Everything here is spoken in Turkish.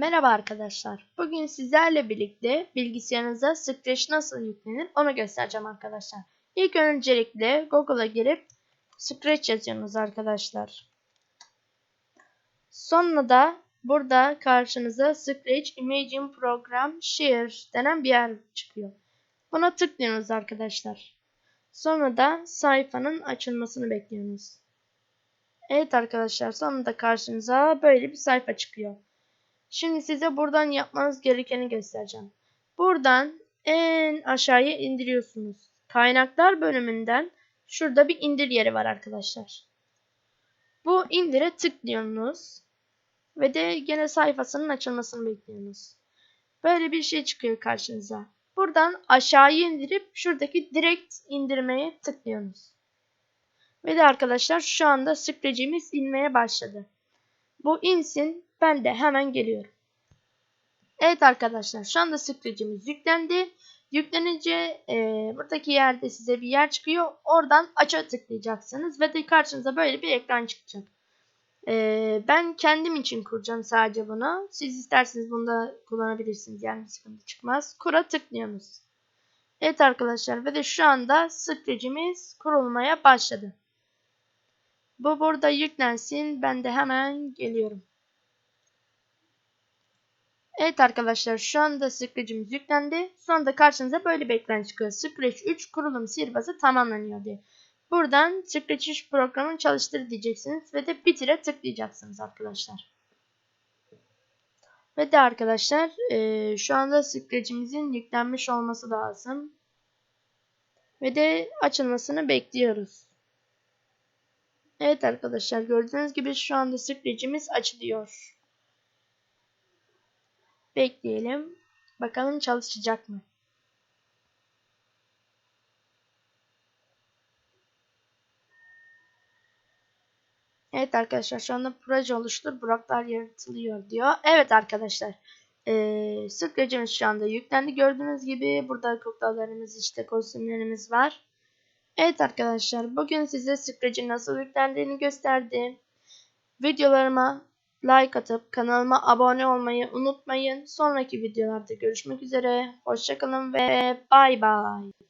Merhaba arkadaşlar. Bugün sizlerle birlikte bilgisayarınıza Scratch nasıl yüklenir onu göstereceğim arkadaşlar. İlk öncelikle Google'a girip Scratch yazıyorsunuz arkadaşlar. Sonra da burada karşınıza Scratch Imagine Program Share denen bir yer çıkıyor. Buna tıklıyorsunuz arkadaşlar. Sonra da sayfanın açılmasını bekliyorsunuz. Evet arkadaşlar sonunda karşınıza böyle bir sayfa çıkıyor. Şimdi size buradan yapmanız gerekeni göstereceğim. Buradan en aşağıya indiriyorsunuz. Kaynaklar bölümünden şurada bir indir yeri var arkadaşlar. Bu indire tıklıyorsunuz. Ve de gene sayfasının açılmasını bekliyorsunuz. Böyle bir şey çıkıyor karşınıza. Buradan aşağıya indirip şuradaki direkt indirmeye tıklıyorsunuz. Ve de arkadaşlar şu anda Scratch'imiz inmeye başladı. Bu insin ben de hemen geliyorum. Evet arkadaşlar şu anda Scratch'imiz yüklendi. Yüklenince e, buradaki yerde size bir yer çıkıyor. Oradan aça tıklayacaksınız ve de karşınıza böyle bir ekran çıkacak. E, ben kendim için kuracağım sadece bunu. Siz isterseniz bunu da kullanabilirsiniz yani sıkıntı çıkmaz. Kura tıklıyorsunuz. Evet arkadaşlar ve de şu anda Scratch'imiz kurulmaya başladı. Bu burada yüklensin. Ben de hemen geliyorum. Evet arkadaşlar şu anda Scratch'imiz yüklendi. Sonra da karşınıza böyle bir ekran çıkıyor. Scratch 3 kurulum sihirbazı tamamlanıyor diye. Buradan Scratch 3 programını çalıştır diyeceksiniz ve de bitire tıklayacaksınız arkadaşlar. Ve de arkadaşlar e, şu anda Scratch'imizin yüklenmiş olması lazım. Ve de açılmasını bekliyoruz. Evet arkadaşlar gördüğünüz gibi şu anda Scratch'imiz açılıyor. Bekleyelim. Bakalım çalışacak mı? Evet arkadaşlar şu anda proje oluştur. Bloklar yaratılıyor diyor. Evet arkadaşlar. Ee, Scratch'imiz şu anda yüklendi. Gördüğünüz gibi burada kuklalarımız işte kostümlerimiz var. Evet arkadaşlar bugün size Scratch'in nasıl yüklendiğini gösterdim. Videolarıma like atıp kanalıma abone olmayı unutmayın. Sonraki videolarda görüşmek üzere. Hoşçakalın ve bay bay.